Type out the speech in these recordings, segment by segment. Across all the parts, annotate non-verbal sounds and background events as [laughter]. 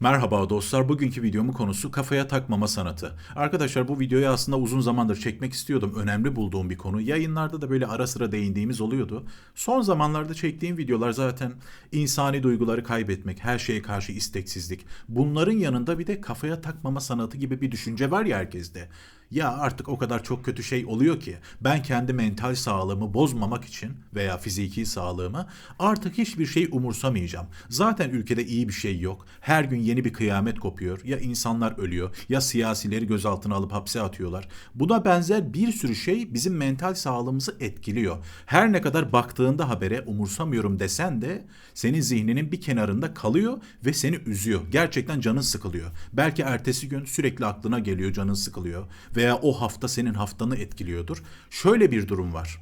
Merhaba dostlar. Bugünkü videomun konusu kafaya takmama sanatı. Arkadaşlar bu videoyu aslında uzun zamandır çekmek istiyordum. Önemli bulduğum bir konu. Yayınlarda da böyle ara sıra değindiğimiz oluyordu. Son zamanlarda çektiğim videolar zaten insani duyguları kaybetmek, her şeye karşı isteksizlik. Bunların yanında bir de kafaya takmama sanatı gibi bir düşünce var ya herkeste. Ya artık o kadar çok kötü şey oluyor ki ben kendi mental sağlığımı bozmamak için veya fiziki sağlığımı artık hiçbir şey umursamayacağım. Zaten ülkede iyi bir şey yok. Her gün yeni bir kıyamet kopuyor. Ya insanlar ölüyor ya siyasileri gözaltına alıp hapse atıyorlar. Buna benzer bir sürü şey bizim mental sağlığımızı etkiliyor. Her ne kadar baktığında habere umursamıyorum desen de senin zihninin bir kenarında kalıyor ve seni üzüyor. Gerçekten canın sıkılıyor. Belki ertesi gün sürekli aklına geliyor canın sıkılıyor veya o hafta senin haftanı etkiliyordur. Şöyle bir durum var.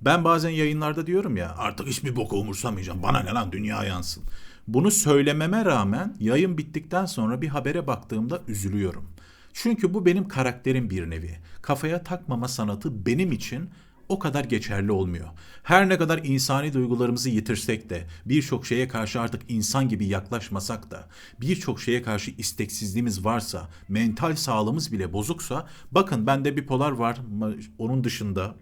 Ben bazen yayınlarda diyorum ya artık hiçbir boku umursamayacağım. Bana ne lan dünya yansın. Bunu söylememe rağmen yayın bittikten sonra bir habere baktığımda üzülüyorum. Çünkü bu benim karakterim bir nevi. Kafaya takmama sanatı benim için o kadar geçerli olmuyor. Her ne kadar insani duygularımızı yitirsek de, birçok şeye karşı artık insan gibi yaklaşmasak da, birçok şeye karşı isteksizliğimiz varsa, mental sağlığımız bile bozuksa, bakın bende bipolar var, onun dışında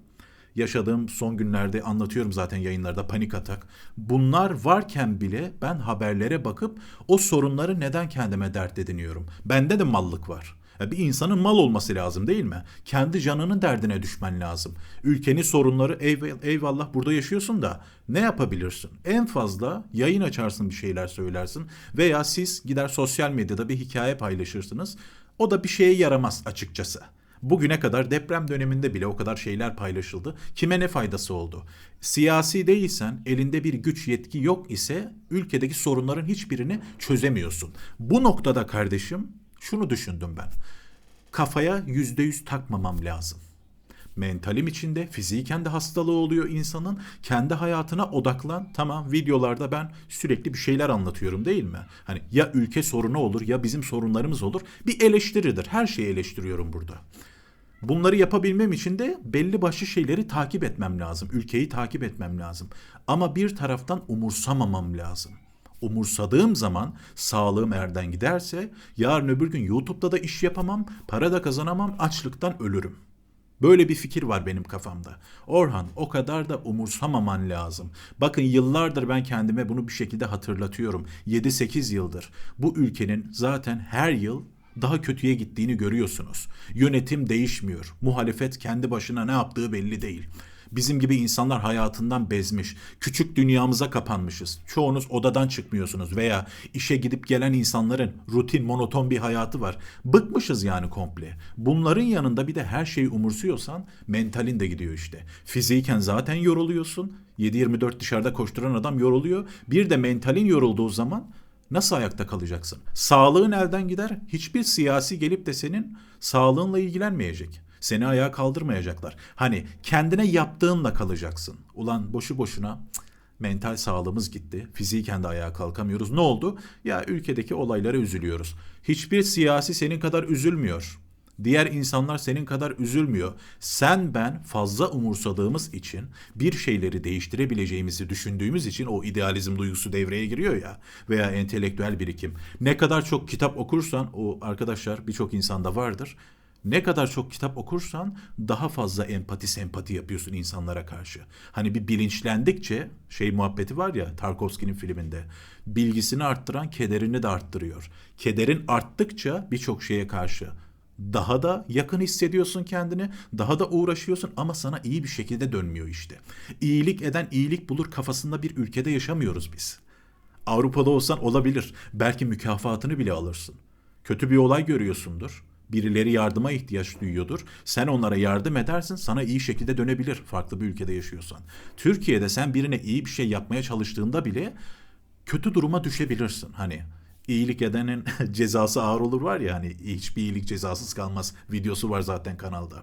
yaşadığım son günlerde anlatıyorum zaten yayınlarda panik atak. Bunlar varken bile ben haberlere bakıp o sorunları neden kendime dert ediniyorum. Bende de mallık var. Bir insanın mal olması lazım değil mi? Kendi canının derdine düşmen lazım. Ülkenin sorunları eyvallah burada yaşıyorsun da ne yapabilirsin? En fazla yayın açarsın bir şeyler söylersin veya siz gider sosyal medyada bir hikaye paylaşırsınız. O da bir şeye yaramaz açıkçası. Bugüne kadar deprem döneminde bile o kadar şeyler paylaşıldı. Kime ne faydası oldu? Siyasi değilsen, elinde bir güç yetki yok ise ülkedeki sorunların hiçbirini çözemiyorsun. Bu noktada kardeşim şunu düşündüm ben. Kafaya yüzde yüz takmamam lazım. Mentalim içinde fiziken de hastalığı oluyor insanın. Kendi hayatına odaklan. Tamam videolarda ben sürekli bir şeyler anlatıyorum değil mi? Hani ya ülke sorunu olur ya bizim sorunlarımız olur. Bir eleştiridir. Her şeyi eleştiriyorum burada. Bunları yapabilmem için de belli başlı şeyleri takip etmem lazım. Ülkeyi takip etmem lazım. Ama bir taraftan umursamamam lazım umursadığım zaman sağlığım erden giderse yarın öbür gün YouTube'da da iş yapamam, para da kazanamam, açlıktan ölürüm. Böyle bir fikir var benim kafamda. Orhan o kadar da umursamaman lazım. Bakın yıllardır ben kendime bunu bir şekilde hatırlatıyorum. 7-8 yıldır bu ülkenin zaten her yıl daha kötüye gittiğini görüyorsunuz. Yönetim değişmiyor. Muhalefet kendi başına ne yaptığı belli değil. Bizim gibi insanlar hayatından bezmiş. Küçük dünyamıza kapanmışız. Çoğunuz odadan çıkmıyorsunuz veya işe gidip gelen insanların rutin, monoton bir hayatı var. Bıkmışız yani komple. Bunların yanında bir de her şeyi umursuyorsan mentalin de gidiyor işte. Fiziken zaten yoruluyorsun. 7-24 dışarıda koşturan adam yoruluyor. Bir de mentalin yorulduğu zaman Nasıl ayakta kalacaksın? Sağlığın elden gider. Hiçbir siyasi gelip de senin sağlığınla ilgilenmeyecek. Seni ayağa kaldırmayacaklar. Hani kendine yaptığınla kalacaksın. Ulan boşu boşuna mental sağlığımız gitti. Fiziken de ayağa kalkamıyoruz. Ne oldu? Ya ülkedeki olaylara üzülüyoruz. Hiçbir siyasi senin kadar üzülmüyor. Diğer insanlar senin kadar üzülmüyor. Sen ben fazla umursadığımız için bir şeyleri değiştirebileceğimizi düşündüğümüz için o idealizm duygusu devreye giriyor ya veya entelektüel birikim. Ne kadar çok kitap okursan o arkadaşlar birçok insanda vardır. Ne kadar çok kitap okursan daha fazla empati sempati yapıyorsun insanlara karşı. Hani bir bilinçlendikçe şey muhabbeti var ya Tarkovski'nin filminde. Bilgisini arttıran kederini de arttırıyor. Kederin arttıkça birçok şeye karşı daha da yakın hissediyorsun kendini, daha da uğraşıyorsun ama sana iyi bir şekilde dönmüyor işte. İyilik eden iyilik bulur kafasında bir ülkede yaşamıyoruz biz. Avrupa'da olsan olabilir. Belki mükafatını bile alırsın. Kötü bir olay görüyorsundur. Birileri yardıma ihtiyaç duyuyordur. Sen onlara yardım edersin, sana iyi şekilde dönebilir farklı bir ülkede yaşıyorsan. Türkiye'de sen birine iyi bir şey yapmaya çalıştığında bile kötü duruma düşebilirsin. Hani iyilik edenin [laughs] cezası ağır olur var ya hani hiçbir iyilik cezasız kalmaz videosu var zaten kanalda.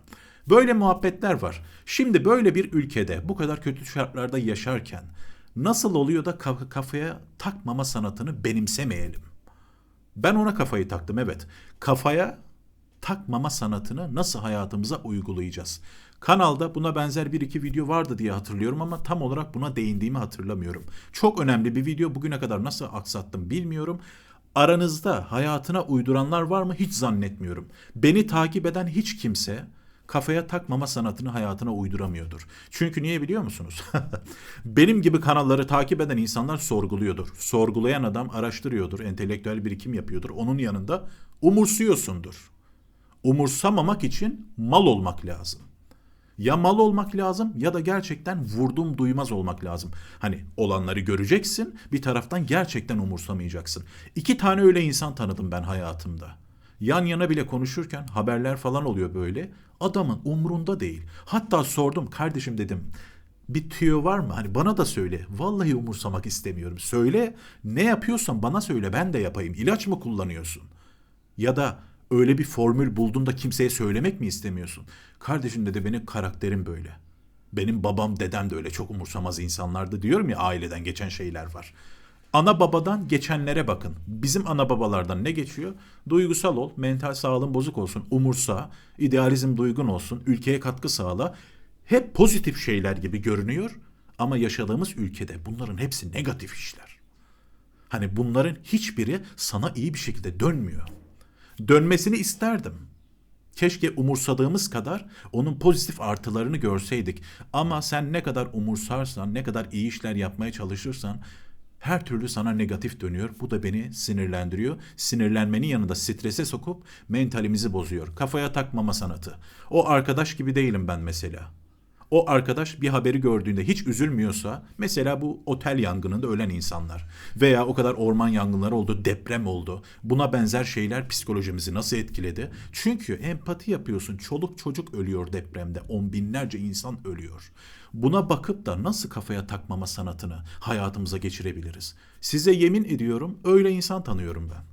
Böyle muhabbetler var. Şimdi böyle bir ülkede bu kadar kötü şartlarda yaşarken nasıl oluyor da kafaya takmama sanatını benimsemeyelim? Ben ona kafayı taktım evet. Kafaya takmama sanatını nasıl hayatımıza uygulayacağız? Kanalda buna benzer bir iki video vardı diye hatırlıyorum ama tam olarak buna değindiğimi hatırlamıyorum. Çok önemli bir video bugüne kadar nasıl aksattım bilmiyorum. Aranızda hayatına uyduranlar var mı hiç zannetmiyorum. Beni takip eden hiç kimse kafaya takmama sanatını hayatına uyduramıyordur. Çünkü niye biliyor musunuz? [laughs] Benim gibi kanalları takip eden insanlar sorguluyordur. Sorgulayan adam araştırıyordur, entelektüel birikim yapıyordur. Onun yanında umursuyorsundur. Umursamamak için mal olmak lazım. Ya mal olmak lazım ya da gerçekten vurdum duymaz olmak lazım. Hani olanları göreceksin bir taraftan gerçekten umursamayacaksın. İki tane öyle insan tanıdım ben hayatımda. Yan yana bile konuşurken haberler falan oluyor böyle. Adamın umrunda değil. Hatta sordum kardeşim dedim bir tüyo var mı? Hani bana da söyle. Vallahi umursamak istemiyorum. Söyle ne yapıyorsan bana söyle ben de yapayım. İlaç mı kullanıyorsun? Ya da öyle bir formül buldun da kimseye söylemek mi istemiyorsun? Kardeşim dedi benim karakterim böyle. Benim babam dedem de öyle çok umursamaz insanlardı diyorum ya aileden geçen şeyler var. Ana babadan geçenlere bakın. Bizim ana babalardan ne geçiyor? Duygusal ol, mental sağlığın bozuk olsun, umursa, idealizm duygun olsun, ülkeye katkı sağla. Hep pozitif şeyler gibi görünüyor ama yaşadığımız ülkede bunların hepsi negatif işler. Hani bunların hiçbiri sana iyi bir şekilde dönmüyor. Dönmesini isterdim. Keşke umursadığımız kadar onun pozitif artılarını görseydik. Ama sen ne kadar umursarsan, ne kadar iyi işler yapmaya çalışırsan her türlü sana negatif dönüyor. Bu da beni sinirlendiriyor. Sinirlenmenin yanında strese sokup mentalimizi bozuyor. Kafaya takmama sanatı. O arkadaş gibi değilim ben mesela. O arkadaş bir haberi gördüğünde hiç üzülmüyorsa mesela bu otel yangınında ölen insanlar veya o kadar orman yangınları oldu, deprem oldu. Buna benzer şeyler psikolojimizi nasıl etkiledi? Çünkü empati yapıyorsun. Çoluk çocuk ölüyor depremde. On binlerce insan ölüyor. Buna bakıp da nasıl kafaya takmama sanatını hayatımıza geçirebiliriz? Size yemin ediyorum öyle insan tanıyorum ben.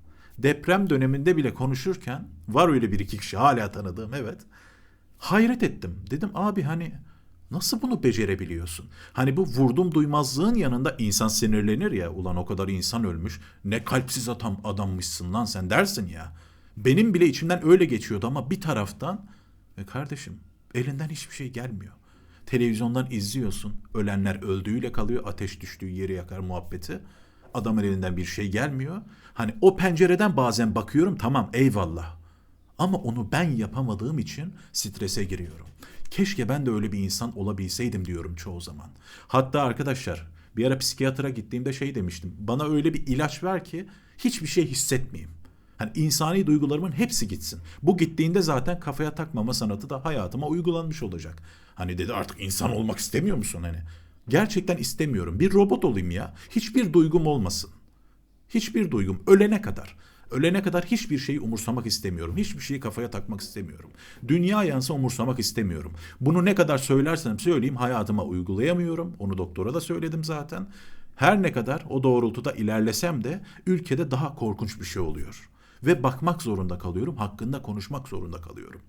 Deprem döneminde bile konuşurken var öyle bir iki kişi hala tanıdığım evet. Hayret ettim. Dedim abi hani Nasıl bunu becerebiliyorsun? Hani bu vurdum duymazlığın yanında insan sinirlenir ya. Ulan o kadar insan ölmüş. Ne kalpsiz adam adammışsın lan sen dersin ya. Benim bile içimden öyle geçiyordu ama bir taraftan e kardeşim elinden hiçbir şey gelmiyor. Televizyondan izliyorsun. Ölenler öldüğüyle kalıyor. Ateş düştüğü yeri yakar muhabbeti. Adamın elinden bir şey gelmiyor. Hani o pencereden bazen bakıyorum tamam eyvallah. Ama onu ben yapamadığım için strese giriyorum. Keşke ben de öyle bir insan olabilseydim diyorum çoğu zaman. Hatta arkadaşlar bir ara psikiyatra gittiğimde şey demiştim. Bana öyle bir ilaç ver ki hiçbir şey hissetmeyeyim. Hani insani duygularımın hepsi gitsin. Bu gittiğinde zaten kafaya takmama sanatı da hayatıma uygulanmış olacak. Hani dedi artık insan olmak istemiyor musun hani? Gerçekten istemiyorum. Bir robot olayım ya. Hiçbir duygum olmasın. Hiçbir duygum ölene kadar. Ölene kadar hiçbir şeyi umursamak istemiyorum. Hiçbir şeyi kafaya takmak istemiyorum. Dünya yansa umursamak istemiyorum. Bunu ne kadar söylersem söyleyeyim hayatıma uygulayamıyorum. Onu doktora da söyledim zaten. Her ne kadar o doğrultuda ilerlesem de ülkede daha korkunç bir şey oluyor. Ve bakmak zorunda kalıyorum, hakkında konuşmak zorunda kalıyorum.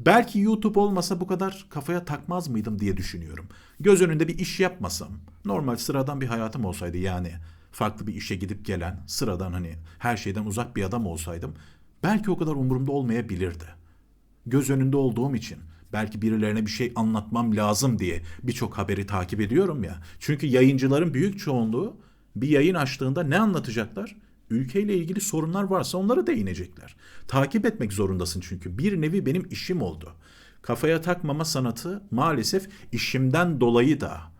Belki YouTube olmasa bu kadar kafaya takmaz mıydım diye düşünüyorum. Göz önünde bir iş yapmasam, normal sıradan bir hayatım olsaydı yani farklı bir işe gidip gelen, sıradan hani her şeyden uzak bir adam olsaydım belki o kadar umurumda olmayabilirdi. Göz önünde olduğum için belki birilerine bir şey anlatmam lazım diye birçok haberi takip ediyorum ya. Çünkü yayıncıların büyük çoğunluğu bir yayın açtığında ne anlatacaklar? Ülkeyle ilgili sorunlar varsa onlara değinecekler. Takip etmek zorundasın çünkü. Bir nevi benim işim oldu. Kafaya takmama sanatı maalesef işimden dolayı da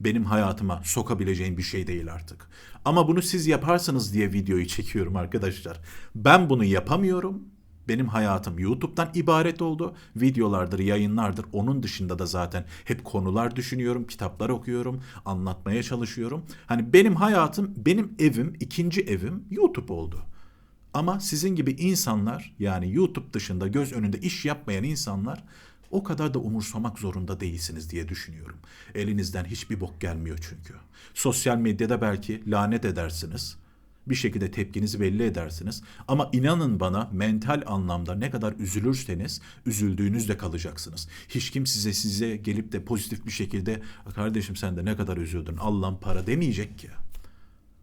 benim hayatıma sokabileceğim bir şey değil artık. Ama bunu siz yaparsınız diye videoyu çekiyorum arkadaşlar. Ben bunu yapamıyorum. Benim hayatım YouTube'dan ibaret oldu. Videolardır, yayınlardır. Onun dışında da zaten hep konular düşünüyorum, kitaplar okuyorum, anlatmaya çalışıyorum. Hani benim hayatım, benim evim, ikinci evim YouTube oldu. Ama sizin gibi insanlar yani YouTube dışında göz önünde iş yapmayan insanlar o kadar da umursamak zorunda değilsiniz diye düşünüyorum. Elinizden hiçbir bok gelmiyor çünkü. Sosyal medyada belki lanet edersiniz. Bir şekilde tepkinizi belli edersiniz. Ama inanın bana mental anlamda ne kadar üzülürseniz üzüldüğünüzde kalacaksınız. Hiç kim size size gelip de pozitif bir şekilde kardeşim sen de ne kadar üzüldün Allah'ın para demeyecek ki.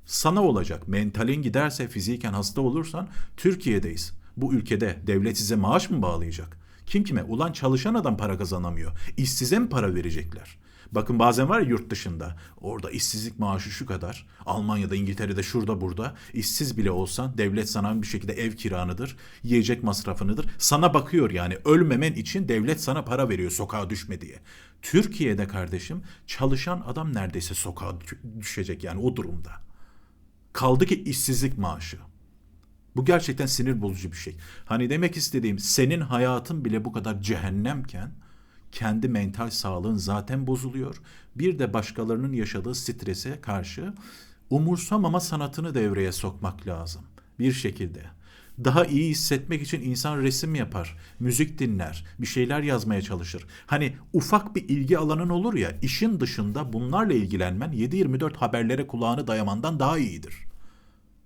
Sana olacak. Mentalin giderse fiziken hasta olursan Türkiye'deyiz. Bu ülkede devlet size maaş mı bağlayacak? Kim kime? Ulan çalışan adam para kazanamıyor. İşsize mi para verecekler? Bakın bazen var ya yurt dışında. Orada işsizlik maaşı şu kadar. Almanya'da, İngiltere'de, şurada burada. işsiz bile olsan devlet sana bir şekilde ev kiranıdır. Yiyecek masrafınıdır. Sana bakıyor yani. Ölmemen için devlet sana para veriyor sokağa düşme diye. Türkiye'de kardeşim çalışan adam neredeyse sokağa düşecek yani o durumda. Kaldı ki işsizlik maaşı. Bu gerçekten sinir bozucu bir şey. Hani demek istediğim senin hayatın bile bu kadar cehennemken kendi mental sağlığın zaten bozuluyor. Bir de başkalarının yaşadığı strese karşı umursamama sanatını devreye sokmak lazım. Bir şekilde. Daha iyi hissetmek için insan resim yapar, müzik dinler, bir şeyler yazmaya çalışır. Hani ufak bir ilgi alanın olur ya, işin dışında bunlarla ilgilenmen 7-24 haberlere kulağını dayamandan daha iyidir.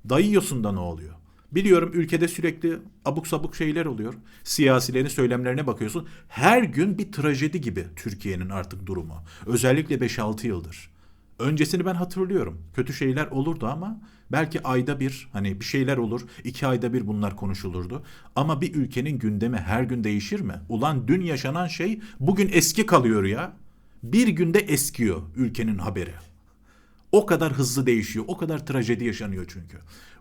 Dayıyorsun da ne oluyor? Biliyorum ülkede sürekli abuk sabuk şeyler oluyor. Siyasilerin söylemlerine bakıyorsun. Her gün bir trajedi gibi Türkiye'nin artık durumu. Özellikle 5-6 yıldır. Öncesini ben hatırlıyorum. Kötü şeyler olurdu ama belki ayda bir hani bir şeyler olur. iki ayda bir bunlar konuşulurdu. Ama bir ülkenin gündemi her gün değişir mi? Ulan dün yaşanan şey bugün eski kalıyor ya. Bir günde eskiyor ülkenin haberi. O kadar hızlı değişiyor. O kadar trajedi yaşanıyor çünkü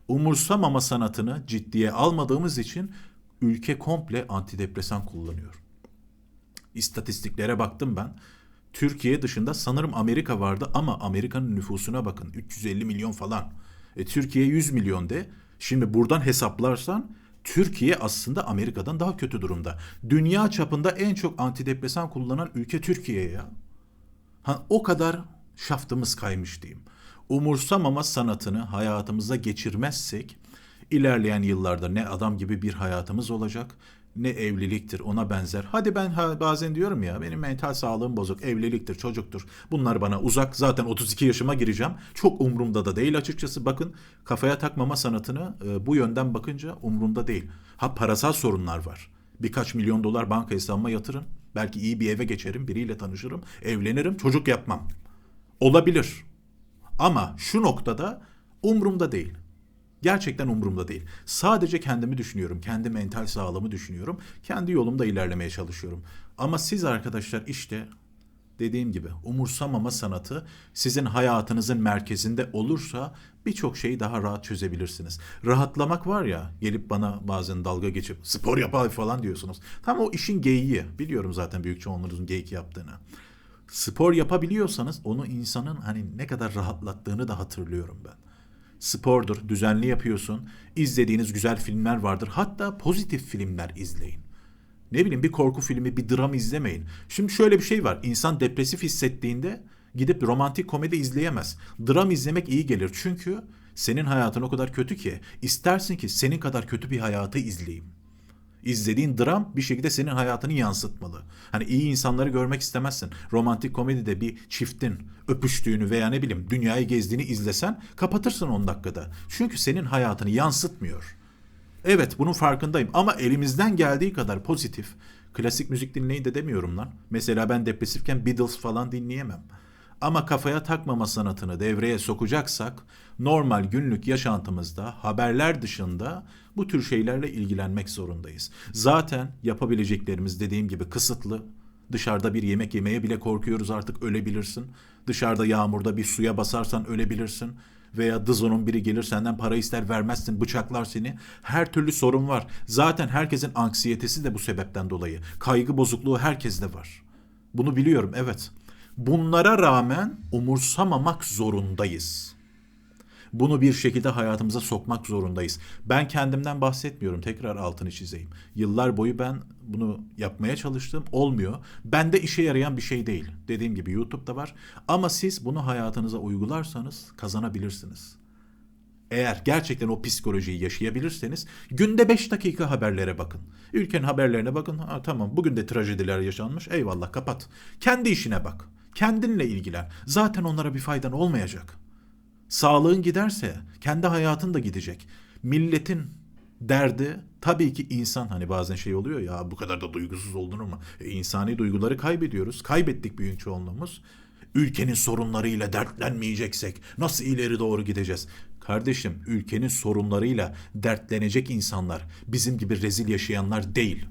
umursamama sanatını ciddiye almadığımız için ülke komple antidepresan kullanıyor. İstatistiklere baktım ben. Türkiye dışında sanırım Amerika vardı ama Amerika'nın nüfusuna bakın 350 milyon falan. E, Türkiye 100 milyon de. Şimdi buradan hesaplarsan Türkiye aslında Amerika'dan daha kötü durumda. Dünya çapında en çok antidepresan kullanan ülke Türkiye ya. Ha, o kadar şaftımız kaymış diyeyim umursamama sanatını hayatımıza geçirmezsek ilerleyen yıllarda ne adam gibi bir hayatımız olacak ne evliliktir ona benzer. Hadi ben bazen diyorum ya benim mental sağlığım bozuk, evliliktir, çocuktur. Bunlar bana uzak. Zaten 32 yaşıma gireceğim. Çok umurumda da değil açıkçası. Bakın kafaya takmama sanatını e, bu yönden bakınca umurumda değil. Ha parasal sorunlar var. Birkaç milyon dolar banka hesabıma yatırın. Belki iyi bir eve geçerim, biriyle tanışırım, evlenirim, çocuk yapmam. Olabilir. Ama şu noktada umurumda değil. Gerçekten umurumda değil. Sadece kendimi düşünüyorum. Kendi mental sağlığımı düşünüyorum. Kendi yolumda ilerlemeye çalışıyorum. Ama siz arkadaşlar işte dediğim gibi umursamama sanatı sizin hayatınızın merkezinde olursa birçok şeyi daha rahat çözebilirsiniz. Rahatlamak var ya gelip bana bazen dalga geçip spor yapar falan diyorsunuz. Tam o işin geyiği. Biliyorum zaten büyük çoğunluğunuzun geyik yaptığını spor yapabiliyorsanız onu insanın hani ne kadar rahatlattığını da hatırlıyorum ben. Spordur, düzenli yapıyorsun, izlediğiniz güzel filmler vardır. Hatta pozitif filmler izleyin. Ne bileyim bir korku filmi, bir dram izlemeyin. Şimdi şöyle bir şey var. İnsan depresif hissettiğinde gidip romantik komedi izleyemez. Dram izlemek iyi gelir. Çünkü senin hayatın o kadar kötü ki istersin ki senin kadar kötü bir hayatı izleyeyim. İzlediğin dram bir şekilde senin hayatını yansıtmalı. Hani iyi insanları görmek istemezsin. Romantik komedide bir çiftin öpüştüğünü veya ne bileyim dünyayı gezdiğini izlesen kapatırsın 10 dakikada. Çünkü senin hayatını yansıtmıyor. Evet bunun farkındayım ama elimizden geldiği kadar pozitif. Klasik müzik dinleyin de demiyorum lan. Mesela ben depresifken Beatles falan dinleyemem. Ama kafaya takmama sanatını devreye sokacaksak normal günlük yaşantımızda haberler dışında bu tür şeylerle ilgilenmek zorundayız. Zaten yapabileceklerimiz dediğim gibi kısıtlı. Dışarıda bir yemek yemeye bile korkuyoruz artık ölebilirsin. Dışarıda yağmurda bir suya basarsan ölebilirsin. Veya dızonun biri gelir senden para ister vermezsin bıçaklar seni. Her türlü sorun var. Zaten herkesin anksiyetesi de bu sebepten dolayı. Kaygı bozukluğu herkeste var. Bunu biliyorum evet. Bunlara rağmen umursamamak zorundayız. Bunu bir şekilde hayatımıza sokmak zorundayız. Ben kendimden bahsetmiyorum. Tekrar altını çizeyim. Yıllar boyu ben bunu yapmaya çalıştım. Olmuyor. Bende işe yarayan bir şey değil. Dediğim gibi YouTube'da var. Ama siz bunu hayatınıza uygularsanız kazanabilirsiniz. Eğer gerçekten o psikolojiyi yaşayabilirseniz günde 5 dakika haberlere bakın. Ülkenin haberlerine bakın. Ha, tamam bugün de trajediler yaşanmış. Eyvallah kapat. Kendi işine bak. Kendinle ilgilen. Zaten onlara bir faydan olmayacak. Sağlığın giderse kendi hayatın da gidecek. Milletin derdi tabii ki insan hani bazen şey oluyor ya bu kadar da duygusuz oldun mu? E, insani duyguları kaybediyoruz. Kaybettik büyük çoğunluğumuz. Ülkenin sorunlarıyla dertlenmeyeceksek nasıl ileri doğru gideceğiz? Kardeşim ülkenin sorunlarıyla dertlenecek insanlar bizim gibi rezil yaşayanlar değil.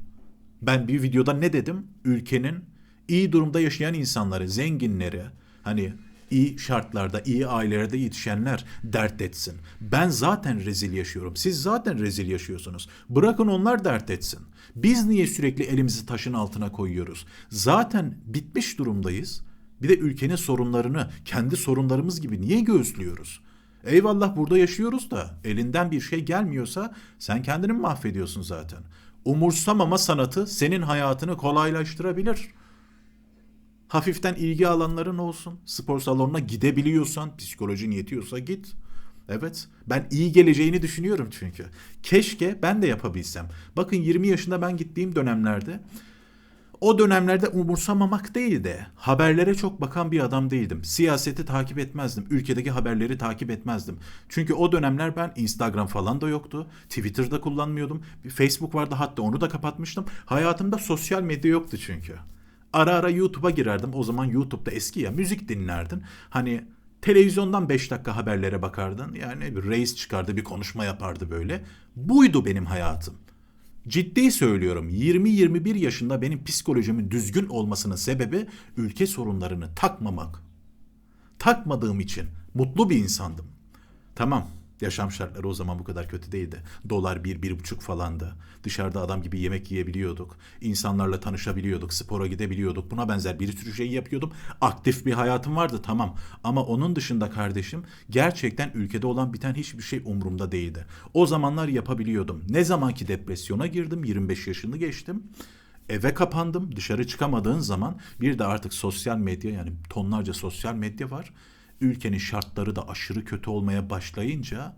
Ben bir videoda ne dedim? Ülkenin iyi durumda yaşayan insanları, zenginleri, hani iyi şartlarda, iyi ailelerde yetişenler dert etsin. Ben zaten rezil yaşıyorum. Siz zaten rezil yaşıyorsunuz. Bırakın onlar dert etsin. Biz niye sürekli elimizi taşın altına koyuyoruz? Zaten bitmiş durumdayız. Bir de ülkenin sorunlarını kendi sorunlarımız gibi niye göğüslüyoruz? Eyvallah burada yaşıyoruz da elinden bir şey gelmiyorsa sen kendini mahvediyorsun zaten? Umursamama sanatı senin hayatını kolaylaştırabilir. Hafiften ilgi alanların olsun. Spor salonuna gidebiliyorsan, psikolojin yetiyorsa git. Evet, ben iyi geleceğini düşünüyorum çünkü. Keşke ben de yapabilsem. Bakın 20 yaşında ben gittiğim dönemlerde o dönemlerde umursamamak değil de haberlere çok bakan bir adam değildim. Siyaseti takip etmezdim. Ülkedeki haberleri takip etmezdim. Çünkü o dönemler ben Instagram falan da yoktu. Twitter'da kullanmıyordum. Facebook vardı hatta onu da kapatmıştım. Hayatımda sosyal medya yoktu çünkü. Ara ara YouTube'a girerdim. O zaman YouTube'da eski ya müzik dinlerdin. Hani televizyondan 5 dakika haberlere bakardın. Yani bir reis çıkardı bir konuşma yapardı böyle. Buydu benim hayatım. Ciddi söylüyorum 20-21 yaşında benim psikolojimin düzgün olmasının sebebi ülke sorunlarını takmamak. Takmadığım için mutlu bir insandım. Tamam yaşam şartları o zaman bu kadar kötü değildi. Dolar bir, bir buçuk falandı. Dışarıda adam gibi yemek yiyebiliyorduk. İnsanlarla tanışabiliyorduk, spora gidebiliyorduk. Buna benzer bir sürü şey yapıyordum. Aktif bir hayatım vardı tamam. Ama onun dışında kardeşim gerçekten ülkede olan biten hiçbir şey umurumda değildi. O zamanlar yapabiliyordum. Ne zamanki depresyona girdim 25 yaşını geçtim eve kapandım. Dışarı çıkamadığın zaman bir de artık sosyal medya yani tonlarca sosyal medya var. Ülkenin şartları da aşırı kötü olmaya başlayınca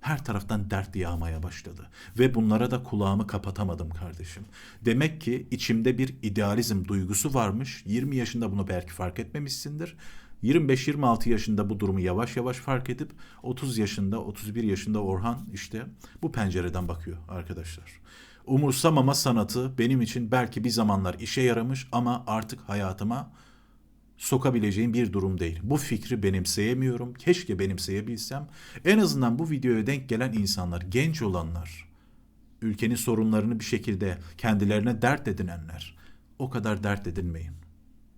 her taraftan dert yağmaya başladı. Ve bunlara da kulağımı kapatamadım kardeşim. Demek ki içimde bir idealizm duygusu varmış. 20 yaşında bunu belki fark etmemişsindir. 25-26 yaşında bu durumu yavaş yavaş fark edip 30 yaşında, 31 yaşında Orhan işte bu pencereden bakıyor arkadaşlar. Umursamama sanatı benim için belki bir zamanlar işe yaramış ama artık hayatıma sokabileceğim bir durum değil. Bu fikri benimseyemiyorum. Keşke benimseyebilsem. En azından bu videoya denk gelen insanlar, genç olanlar, ülkenin sorunlarını bir şekilde kendilerine dert edinenler, o kadar dert edinmeyin.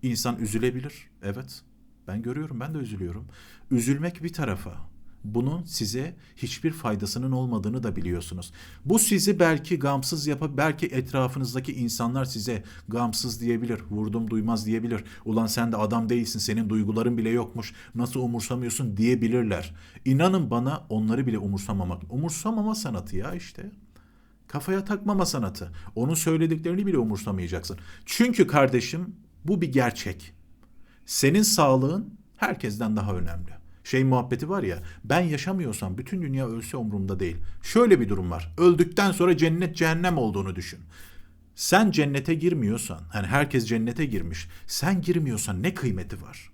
İnsan üzülebilir, evet. Ben görüyorum, ben de üzülüyorum. Üzülmek bir tarafa bunun size hiçbir faydasının olmadığını da biliyorsunuz. Bu sizi belki gamsız yapıp belki etrafınızdaki insanlar size gamsız diyebilir, vurdum duymaz diyebilir. Ulan sen de adam değilsin, senin duyguların bile yokmuş, nasıl umursamıyorsun diyebilirler. İnanın bana onları bile umursamamak. Umursamama sanatı ya işte. Kafaya takmama sanatı. Onun söylediklerini bile umursamayacaksın. Çünkü kardeşim bu bir gerçek. Senin sağlığın herkesten daha önemli. Şey muhabbeti var ya ben yaşamıyorsam bütün dünya ölse umurumda değil. Şöyle bir durum var. Öldükten sonra cennet cehennem olduğunu düşün. Sen cennete girmiyorsan, hani herkes cennete girmiş. Sen girmiyorsan ne kıymeti var?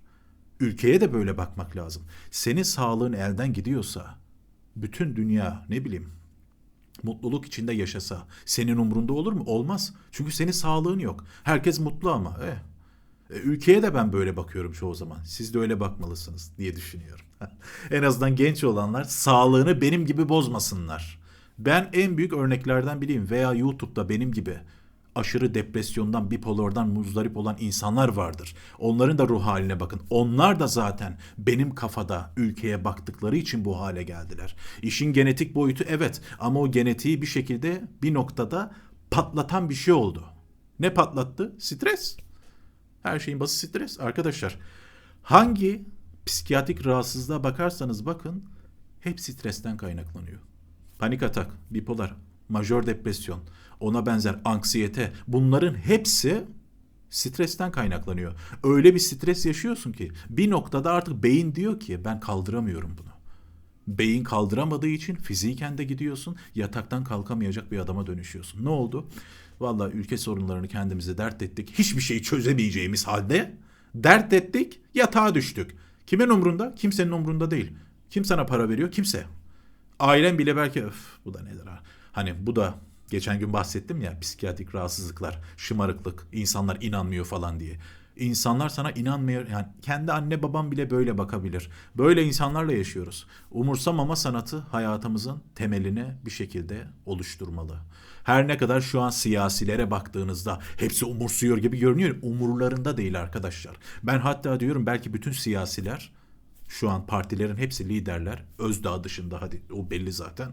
Ülkeye de böyle bakmak lazım. Senin sağlığın elden gidiyorsa bütün dünya ne bileyim mutluluk içinde yaşasa senin umrunda olur mu? Olmaz. Çünkü senin sağlığın yok. Herkes mutlu ama. Eh, ülkeye de ben böyle bakıyorum çoğu zaman. Siz de öyle bakmalısınız diye düşünüyorum. [laughs] en azından genç olanlar sağlığını benim gibi bozmasınlar. Ben en büyük örneklerden biriyim veya YouTube'da benim gibi aşırı depresyondan, bipolardan muzdarip olan insanlar vardır. Onların da ruh haline bakın. Onlar da zaten benim kafada ülkeye baktıkları için bu hale geldiler. İşin genetik boyutu evet ama o genetiği bir şekilde bir noktada patlatan bir şey oldu. Ne patlattı? Stres. Her şeyin bası stres arkadaşlar. Hangi psikiyatrik rahatsızlığa bakarsanız bakın hep stresten kaynaklanıyor. Panik atak, bipolar, majör depresyon, ona benzer anksiyete bunların hepsi stresten kaynaklanıyor. Öyle bir stres yaşıyorsun ki bir noktada artık beyin diyor ki ben kaldıramıyorum bunu. Beyin kaldıramadığı için fiziken de gidiyorsun yataktan kalkamayacak bir adama dönüşüyorsun. Ne oldu? Valla ülke sorunlarını kendimize dert ettik. Hiçbir şeyi çözemeyeceğimiz halde dert ettik, yatağa düştük. Kimin umrunda? Kimsenin umrunda değil. Kim sana para veriyor? Kimse. Ailen bile belki öf bu da nedir ha? Hani bu da geçen gün bahsettim ya psikiyatrik rahatsızlıklar, şımarıklık, insanlar inanmıyor falan diye. İnsanlar sana inanmıyor. Yani kendi anne babam bile böyle bakabilir. Böyle insanlarla yaşıyoruz. Umursamama sanatı hayatımızın temeline bir şekilde oluşturmalı. Her ne kadar şu an siyasilere baktığınızda hepsi umursuyor gibi görünüyor. Umurlarında değil arkadaşlar. Ben hatta diyorum belki bütün siyasiler şu an partilerin hepsi liderler. Özdağ dışında hadi o belli zaten.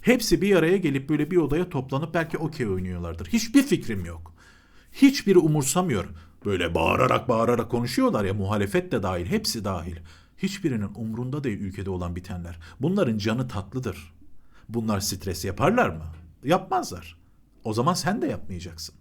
Hepsi bir araya gelip böyle bir odaya toplanıp belki okey oynuyorlardır. Hiçbir fikrim yok. Hiçbiri umursamıyor. Böyle bağırarak bağırarak konuşuyorlar ya muhalefet de dahil, hepsi dahil. Hiçbirinin umrunda değil ülkede olan bitenler. Bunların canı tatlıdır. Bunlar stres yaparlar mı? Yapmazlar. O zaman sen de yapmayacaksın.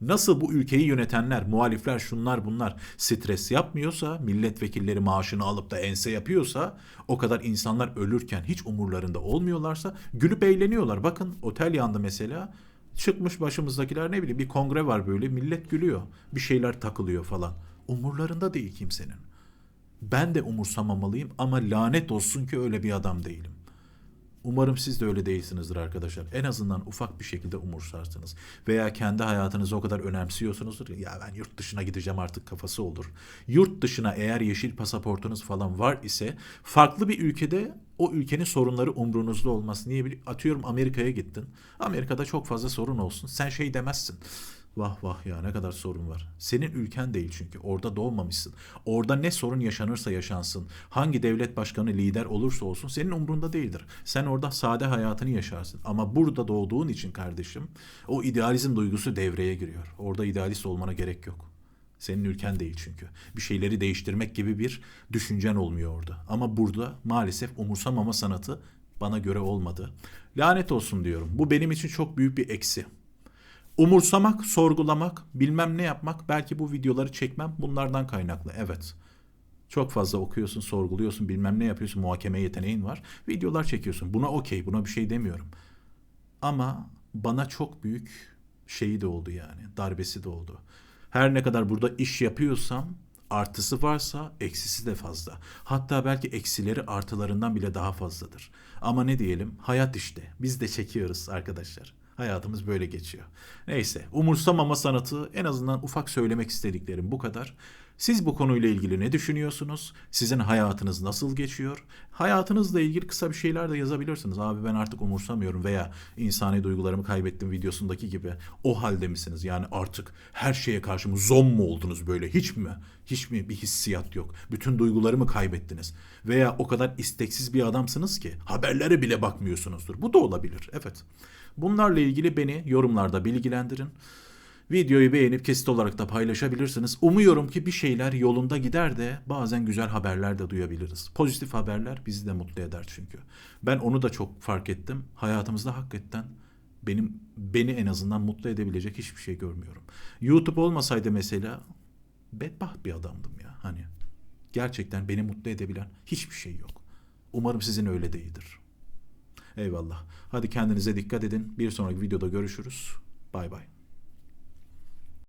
Nasıl bu ülkeyi yönetenler, muhalifler, şunlar bunlar stres yapmıyorsa, milletvekilleri maaşını alıp da ense yapıyorsa, o kadar insanlar ölürken hiç umurlarında olmuyorlarsa gülüp eğleniyorlar. Bakın otel yandı mesela. Çıkmış başımızdakiler ne bileyim bir kongre var böyle millet gülüyor. Bir şeyler takılıyor falan. Umurlarında değil kimsenin. Ben de umursamamalıyım ama lanet olsun ki öyle bir adam değilim. Umarım siz de öyle değilsinizdir arkadaşlar. En azından ufak bir şekilde umursarsınız. Veya kendi hayatınızı o kadar önemsiyorsunuzdur. Ya ben yurt dışına gideceğim artık kafası olur. Yurt dışına eğer yeşil pasaportunuz falan var ise farklı bir ülkede o ülkenin sorunları umrunuzda olmaz. Niye bili- Atıyorum Amerika'ya gittin. Amerika'da çok fazla sorun olsun. Sen şey demezsin. Vah vah ya ne kadar sorun var. Senin ülken değil çünkü. Orada doğmamışsın. Orada ne sorun yaşanırsa yaşansın. Hangi devlet başkanı lider olursa olsun senin umrunda değildir. Sen orada sade hayatını yaşarsın. Ama burada doğduğun için kardeşim o idealizm duygusu devreye giriyor. Orada idealist olmana gerek yok. Senin ülken değil çünkü. Bir şeyleri değiştirmek gibi bir düşüncen olmuyor orada. Ama burada maalesef umursamama sanatı bana göre olmadı. Lanet olsun diyorum. Bu benim için çok büyük bir eksi. Umursamak, sorgulamak, bilmem ne yapmak, belki bu videoları çekmem bunlardan kaynaklı. Evet. Çok fazla okuyorsun, sorguluyorsun, bilmem ne yapıyorsun, muhakeme yeteneğin var. Videolar çekiyorsun. Buna okey, buna bir şey demiyorum. Ama bana çok büyük şeyi de oldu yani, darbesi de oldu. Her ne kadar burada iş yapıyorsam artısı varsa eksisi de fazla. Hatta belki eksileri artılarından bile daha fazladır. Ama ne diyelim hayat işte. Biz de çekiyoruz arkadaşlar. Hayatımız böyle geçiyor. Neyse umursamama sanatı en azından ufak söylemek istediklerim bu kadar. Siz bu konuyla ilgili ne düşünüyorsunuz? Sizin hayatınız nasıl geçiyor? Hayatınızla ilgili kısa bir şeyler de yazabilirsiniz. Abi ben artık umursamıyorum veya insani duygularımı kaybettim videosundaki gibi. O halde misiniz? Yani artık her şeye karşı mı zom mu oldunuz böyle? Hiç mi? Hiç mi bir hissiyat yok? Bütün duygularımı kaybettiniz? Veya o kadar isteksiz bir adamsınız ki haberlere bile bakmıyorsunuzdur. Bu da olabilir. Evet. Bunlarla ilgili beni yorumlarda bilgilendirin. Videoyu beğenip kesit olarak da paylaşabilirsiniz. Umuyorum ki bir şeyler yolunda gider de bazen güzel haberler de duyabiliriz. Pozitif haberler bizi de mutlu eder çünkü. Ben onu da çok fark ettim. Hayatımızda hakikaten benim beni en azından mutlu edebilecek hiçbir şey görmüyorum. YouTube olmasaydı mesela bedbaht bir adamdım ya hani. Gerçekten beni mutlu edebilen hiçbir şey yok. Umarım sizin öyle değildir. Eyvallah. Hadi kendinize dikkat edin. Bir sonraki videoda görüşürüz. Bay bay.